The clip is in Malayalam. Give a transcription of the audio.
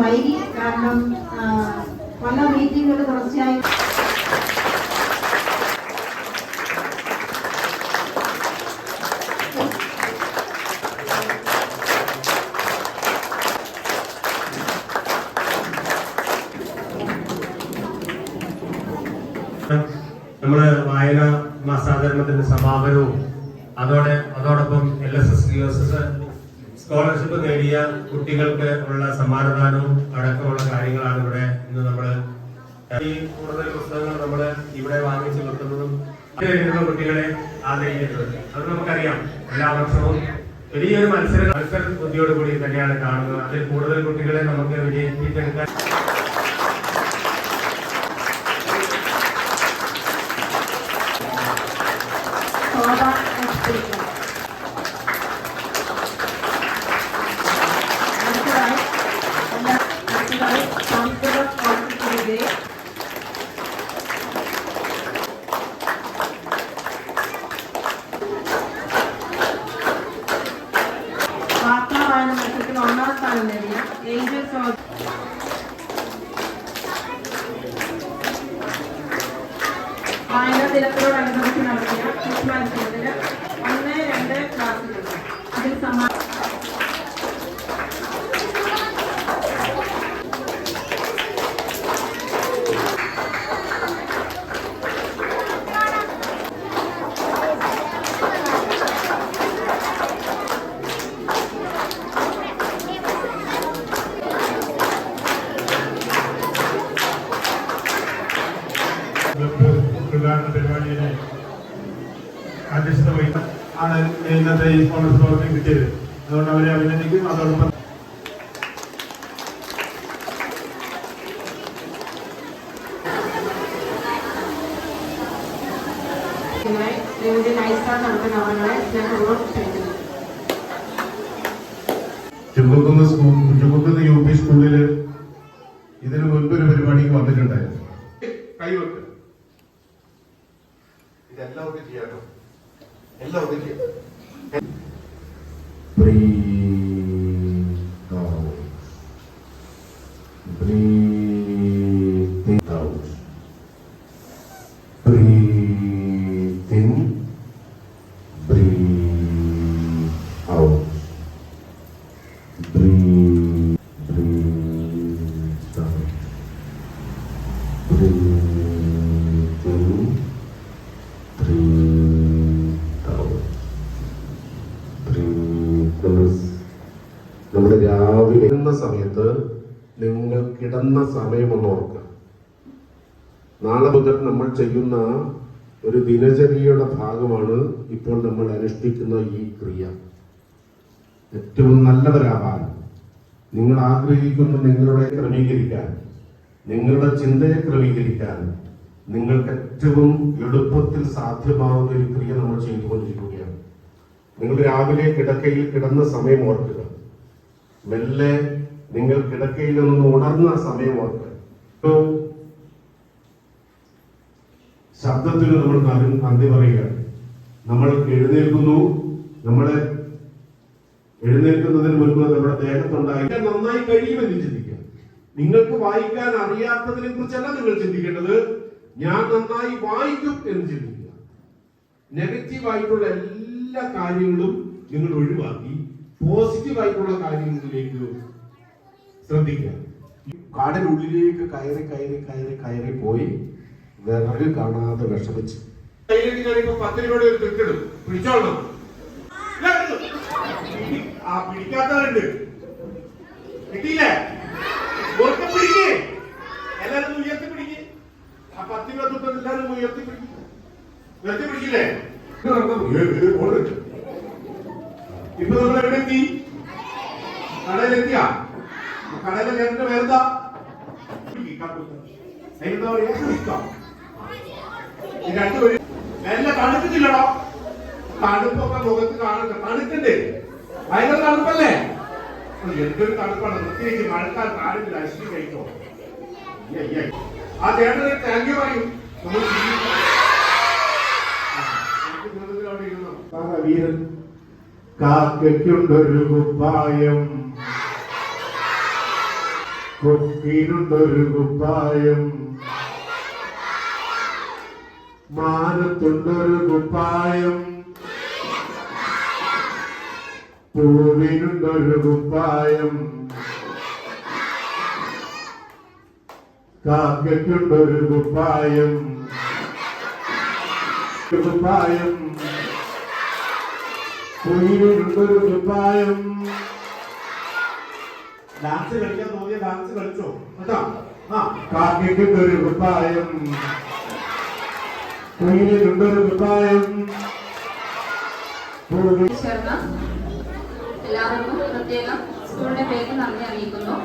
വൈകി. കാരണം പല മീറ്റിങ്ങുകൾ തുടർച്ചയായി നമ്മൾ വായന മാസാചരണത്തിന്റെ സമാപനവും അതോടെ അതോടൊപ്പം L S S U S S scholarship നേടിയ കുട്ടികൾക്ക് ഉള്ള സമ്മാനദാനവും അടക്കമുള്ള കാര്യങ്ങളാണ് ഇവിടെ ഇന്ന് നമ്മൾ ഈ കൂടുതൽ പുസ്തകങ്ങൾ നമ്മൾ ഇവിടെ വാങ്ങിച്ചു വെക്കുന്നതും കുട്ടികളെ ആദരിക്കുന്നത്. അത് നമുക്കറിയാം. എല്ലാ വർഷവും വലിയൊരു മത്സര മത്സര ബുദ്ധിയോടുകൂടി തന്നെയാണ് കാണുന്നത്. അതിൽ കൂടുതൽ കുട്ടികളെ നമുക്ക് വിജയിപ്പിച്ചെടുക്കാൻ വായനാ ദിനത്തോടനുബന്ധിച്ച് നടത്തിയ ക്വിസ് അധ്യക്ഷത വഹിക്കാൻ ആണ് ഇന്നത്തെ ഈ കോൺഗ്രസ് പ്രവർത്തനം കിട്ടിയത്. അതുകൊണ്ട് അവരെ അഭിനന്ദിക്കും. അതോടൊപ്പം ചുമക്കുന്ന സ്കൂൾ ചുമക്കുന്ന യു പി സ്കൂളിൽ ഇതിനു മുൻപ് ഒരു പരിപാടിക്ക് വന്നിട്ടുണ്ടായിരുന്നു. കൈവെക്ക്. ഇതെല്ലാം ഒക്കെ ചെയ്യാട്ടോ എല്ലാം ഒക്കെ നിങ്ങൾ സമയമൊന്ന് സമയം ഓർക്കുക നാളെ മുതൽ നമ്മൾ ചെയ്യുന്ന ഒരു ദിനചര്യയുടെ ഭാഗമാണ് ഇപ്പോൾ നമ്മൾ അനുഷ്ഠിക്കുന്ന ഈ ക്രിയ. ഏറ്റവും നല്ലവരാകാൻ നിങ്ങൾ ആഗ്രഹിക്കുന്ന നിങ്ങളുടെ ക്രമീകരിക്കാൻ നിങ്ങളുടെ ചിന്തയെ ക്രമീകരിക്കാൻ നിങ്ങൾക്ക് ഏറ്റവും എളുപ്പത്തിൽ സാധ്യമാവുന്ന ഒരു ക്രിയ നമ്മൾ ചെയ്തുകൊണ്ടിരിക്കുകയാണ്. നിങ്ങൾ രാവിലെ കിടക്കയിൽ കിടന്ന സമയം ഓർക്കുക. മെല്ലെ നിങ്ങൾ കിടക്കയിൽ നിന്ന് ഉണർന്ന സമയം ഓർക്കുക ഇപ്പോ ശബ്ദത്തിന് നമ്മൾ നന്ദി- പറയുക. നമ്മൾ എഴുന്നേൽക്കുന്നു. നമ്മളെ എഴുന്നേൽക്കുന്നതിന് മുൻപ് നമ്മുടെ ദേഹത്തുണ്ടായി നന്നായി കഴിയുമെന്ന് ചിന്തിക്കുക. നിങ്ങൾക്ക് വായിക്കാൻ അറിയാത്തതിനെ കുറിച്ചല്ല നിങ്ങൾ ചിന്തിക്കേണ്ടത്. ഞാൻ നന്നായി വായിക്കും എന്ന് ചിന്തിക്കുക. നെഗറ്റീവ് ആയിട്ടുള്ള എല്ലാ കാര്യങ്ങളും നിങ്ങൾ ഒഴിവാക്കി പോസിറ്റീവ് ആയിട്ടുള്ള കാര്യങ്ങളിലേക്ക് ശ്രദ്ധിക്കുക. കാടിനുള്ളിലേക്ക് കയറി കയറി കയറി കയറി പോയി വിറക് കാണാതെ വിഷമിച്ചു. പിടിച്ചോളണം. ആ എല്ലാരും ആ പിടിക്കില്ലേ. ഇപ്പൊ നമ്മൾ എവിടെ എത്തി കടയിലെത്തിയാ? കടയിലെ ചേട്ടന്റെ പേരെന്താ എന്താ പറയാ രണ്ടുപേരും തണുക്കുന്നില്ലടോ തണുപ്പൊക്കെ മുഖത്ത് കാണണ്ട തണുക്കണ്ടേ ഭയങ്കര തണുപ്പല്ലേ? എന്തൊരു തണുപ്പാണ്. പ്രത്യേകിച്ച് മഴക്കാലത്ത് ആരെങ്കിലും അശ്വി കഴിക്കോ. ആ ചേട്ടന് താങ്ക് യു പറയും. ഇരുന്നു? വീരൻ കാക്കയ്ക്കുണ്ടൊരു കുപ്പായം. കൊക്കിനുണ്ടൊരു കുപ്പായം. മാനത്തുണ്ടൊരു കുപ്പായം. പൂവിനുണ്ടൊരു കുപ്പായം. കാക്കയ്ക്കുണ്ടൊരു കുപ്പായം. കുപ്പായം. കുയിലിനുണ്ടൊരു കുപ്പായം. ഡാൻസ് കളിക്കാൻ തോന്നിയ ഡാൻസ് കളിച്ചോ? കേട്ടോ? ആ കാക്കയ്ക്കുണ്ടൊരു കുപ്പായം. കുയിലിനുണ്ടൊരു കുപ്പായം. ചേർന്ന് എല്ലാവർക്കും പ്രത്യേകം സ്കൂളിന്റെ പേര് നന്ദി അറിയിക്കുന്നു.